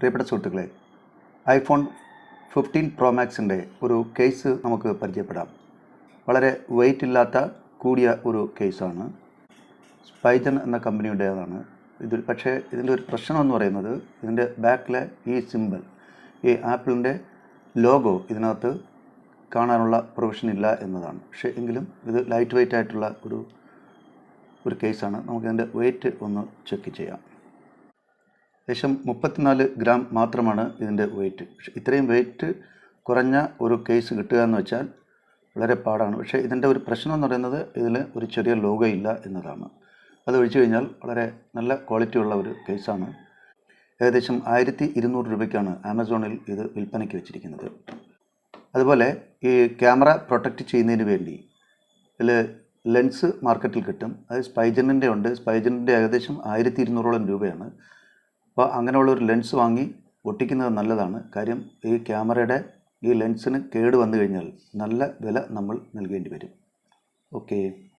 പ്രിയപ്പെട്ട സുഹൃത്തുക്കളെ iPhone fifteen pro മാക്സിന്റെ ഒരു കേസ് നമുക്ക് പരിചയപ്പെടാം. വളരെ വെയിറ്റ് ഇല്ലാത്ത കൂടിയ ഒരു കേസാണ്. സ്പൈജൻ എന്ന കമ്പനിയുടേതാണ്. ഇതിൽ പക്ഷേ ഇതിന്റെ ഒരു പ്രശ്നം എന്ന് പറയുന്നത് ഇതിന്റെ ബാക്കിലെ ഈ സിമ്പിൾ ഈ ആപ്പിളിന്റെ ലോഗോ ഇതിനകത്ത് കാണാനുള്ള പ്രൊവിഷൻ ഇല്ല എന്നതാണ്. പക്ഷേ എങ്കിലും ഇത് ലൈറ്റ് വെയിറ്റ് ആയിട്ടുള്ള ഒരു ഒരു കേസാണ്. നമുക്കിതിന്റെ വെയിറ്റ് ഒന്ന് ചെക്ക് ചെയ്യാം. ഏകദേശം മുപ്പത്തിനാല് ഗ്രാം മാത്രമാണ് ഇതിന്റെ വെയിറ്റ് പക്ഷേ ഇത്രയും വെയിറ്റ് കുറഞ്ഞ ഒരു കേസ് കിട്ടുക എന്ന് വെച്ചാൽ വളരെ പാടാണ്. പക്ഷേ ഇതിന്റെ ഒരു പ്രശ്നം എന്ന് പറയുന്നത് ഇതിൽ ഒരു ചെറിയ ലോഗോ ഇല്ല എന്നതാണ്. അത് ഒഴിച്ചു കഴിഞ്ഞാൽ വളരെ നല്ല ക്വാളിറ്റി ഉള്ള ഒരു കേസാണ് ഏകദേശം ആയിരത്തി ഇരുന്നൂറ് രൂപയ്ക്കാണ് ആമസോണിൽ ഇത് വിൽപ്പനയ്ക്ക് വെച്ചിരിക്കുന്നത്. അതുപോലെ ഈ ക്യാമറ പ്രൊട്ടക്റ്റ് ചെയ്യുന്നതിന് വേണ്ടി ഇതിൽ ലെൻസ് മാർക്കറ്റിൽ കിട്ടും. അത് സ്പൈജനിന്റെ ഉണ്ട്. സ്പൈജനിന്റെ ഏകദേശം ആയിരത്തി ഇരുന്നൂറോളം രൂപയാണ്. അപ്പോൾ അങ്ങനെയുള്ള ഒരു ലെൻസ് വാങ്ങി ഒട്ടിക്കുന്നത് നല്ലതാണ്. കാര്യം ഈ ക്യാമറയുടെ ഈ ലെൻസിന് കേട് വന്നു കഴിഞ്ഞാൽ നല്ല വില നമ്മൾ നൽകേണ്ടി വരും. ഓക്കേ.